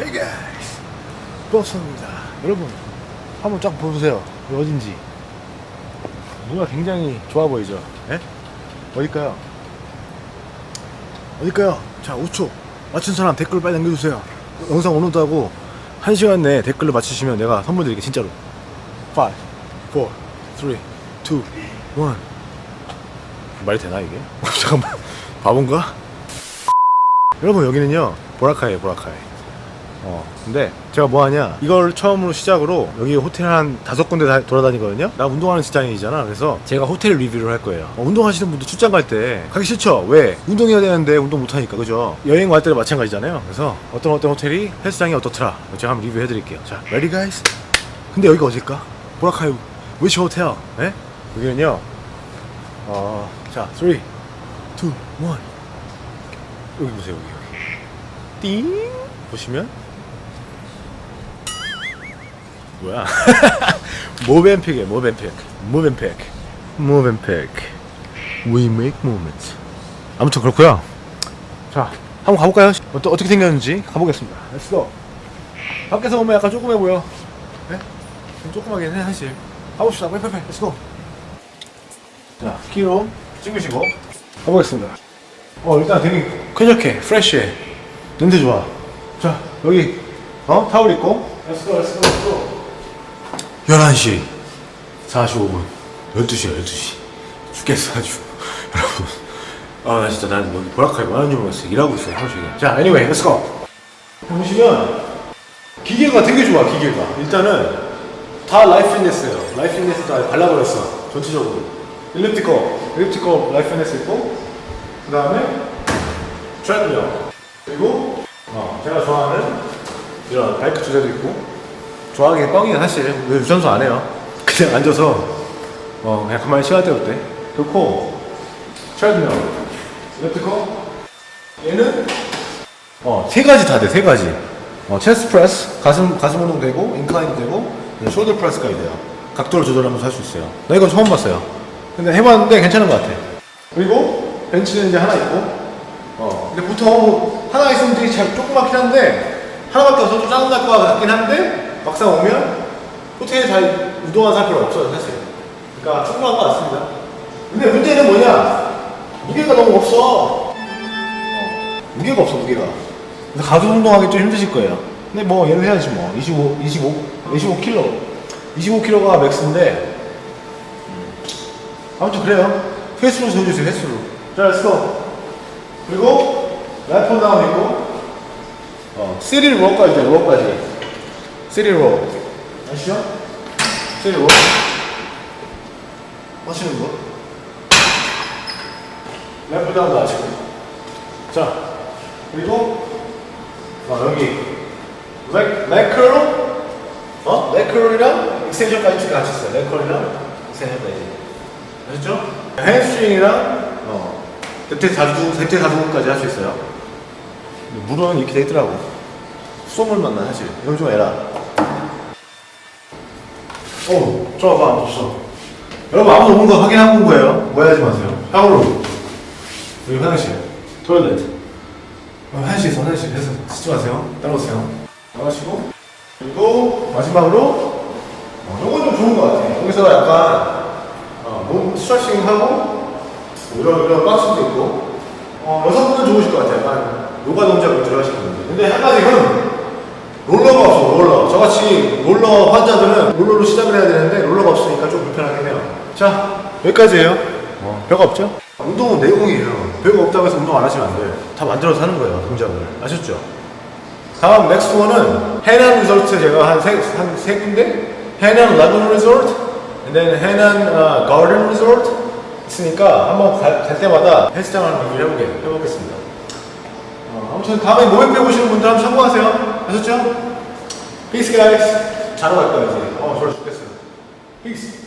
Hey guys, 버스입니다. 여러분, 한번 쫙 보세요. 여기 어딘지. 뭔가 굉장히 좋아 보이죠? 예? 어딜까요? 어딜까요? 자, 5초. 맞춘 사람 댓글 빨리 남겨주세요. 영상 오늘다고 1시간 내에 댓글을 맞추시면 내가 선물 드릴게, 진짜로. 5, 4, 3, 2, 1. 말이 되나, 이게? 잠깐만. 바본가? 여러분, 여기는요, 보라카이에요, 보라카이. 어, 근데 제가 뭐 하냐? 이걸 처음으로 시작으로 여기 호텔 한 다섯 군데 다 돌아다니거든요? 나 운동하는 직장인이잖아. 그래서 제가 호텔 리뷰를 할 거예요. 어, 운동하시는 분들 출장 갈 때 가기 싫죠? 왜? 운동해야 되는데 운동 못 하니까 그죠? 여행 갈 때도 마찬가지잖아요. 그래서 어떤 어떤 호텔이 헬스장이 어떻더라? 제가 한번 리뷰해 드릴게요. 자 ready guys? 근데 여기가 어딜까? 보라카이 위치 호텔 예? 여기는요. 어자 3 2 1 여기 보세요 여기 여기. 띵! 보시면 뭐야? 모벤픽이에요, 모벤픽. 모벤픽. 모벤픽. We make moments. 아무튼 그렇고요. 자, 한번 가볼까요? 어떠, 어떻게 생겼는지 가보겠습니다. Let's go. 밖에서 보면 약간 조그매 보여. 네? 좀 조그마긴 해, 사실. 가봅시다. 빨리 빨리. Let's go. 자, 키로 찍으시고 가보겠습니다. 어, 일단 되게 쾌적해. 프레쉬해. 냄새 좋아. 자, 여기, 어? 타올 있고. Let's go, let's go, let's go. 11시 45분. 12시야 12시. 죽겠어 아주. 여러분. 아 나 진짜 난 여기 보라카이 뭐하는 줄 모르겠어. 일하고 있어요 하루 종일. 자 anyway let's go. 보시면 기계가 되게 좋아 기계가. 일단은 다 라이프 피트니스예요. 라이프 피트니스 다 발라버렸어 전체적으로. 일리프티컬 일리프티컬 라이프 피트니스 있고 그 다음에 트레드밀 그리고 어, 제가 좋아하는 이런 바이크 주제도 있고 좋아하기 뻥이야 사실. 왜 유산소 안 해요. 그냥 앉아서 어 그냥 가만히 시간 때울 때. 그렇고 트레드밀 일리프티컬 얘는? 어세 가지 다 돼 세 가지. 어 체스트 프레스 가슴 가슴 운동 되고 인클라인 되고 숄더 프레스까지 돼요. 각도를 조절하면서 할 수 있어요. 나 이건 처음 봤어요. 근데 해봤는데 괜찮은 것 같아. 그리고 벤치는 이제 하나 있고 어 근데 보통 하나 있으면 되게 잘 조그맣긴 한데 하나밖에 없어서 좀 작은 날것 같긴 한데 막상 오면 호텔에 잘 운동하는 사람 별로 없어요 사실. 그러니까 충분한 것 같습니다. 근데 문제는 뭐냐? 무게가 너무 없어. 무게가 없어 무게가. 가슴 운동하기 좀 힘드실 거예요. 근데 뭐 얘는 해야지 뭐 25, 25, 25kg 25kg가 맥스인데 음. 아무튼 그래요. 횟수로 세워주세요 횟수로. 자 렛츠고 그리고 라이프 다운 있고 어, 3릴 롤까지 돼요 롤까지 3릴 롤 아시죠? 3릴 롤 하시는 거? 라이프 다운도 아시고. 자 그리고 어, 여기. 렉, 렉컬 어? 렉컬이랑 익스텐션까지 두개 같이 있어요. 렉컬이랑 익스텐션까지 아셨죠? 햄스트링이랑 어, 대퇴 다두 대퇴 다두까지 할 수 있어요. 물은 이렇게 돼 있더라고. 수돗물만 나 사실. 이건 좀 에라 어 좋아 봐 없어. 여러분 아무도 없는 거 확인하고 온 거예요? 오해하지 마세요? 샤워로. 여기 화장실. 토일렛. 어, 화장실 있어 화장실. 해서 쓰지 마세요. 따라오세요. 나가시고. 그리고 마지막으로 어, 요건 좀 좋은 것 같아요 여기서 약간 어, 몸 스트레칭 하고 뭐 이런 이런 박스도 있고. 어, 여성분은 좋으실 것 같아요. 약간 요가 동작 위주로 하시는 분들. 근데 한 없어 롤러 저같이 롤러 환자들은 롤러로 시작을 해야 되는데 롤러가 없으니까 좀 불편하긴 해요 자 여기까지예요 어, 별거 없죠? 운동은 내공이에요 별거 없다고 해서 운동 안 하시면 안돼다 만들어서 하는 거예요 동작을 아셨죠? 다음 넥스트 원은 해난 리sor트 제가 한 세 한 세 군데 해난 라군 리sor트 and 해난 어, 가든 리sor트 있으니까 한번 갈, 갈 때마다 헬스장 한번 리뷰 해보게 해보겠습니다 어, 아무튼 다음에 모임 배우시는 분들 한번 참고하세요. 아셨죠? Peace guys. 자러 갈 거야 이제. 어, 좋아 죽겠어요. Peace.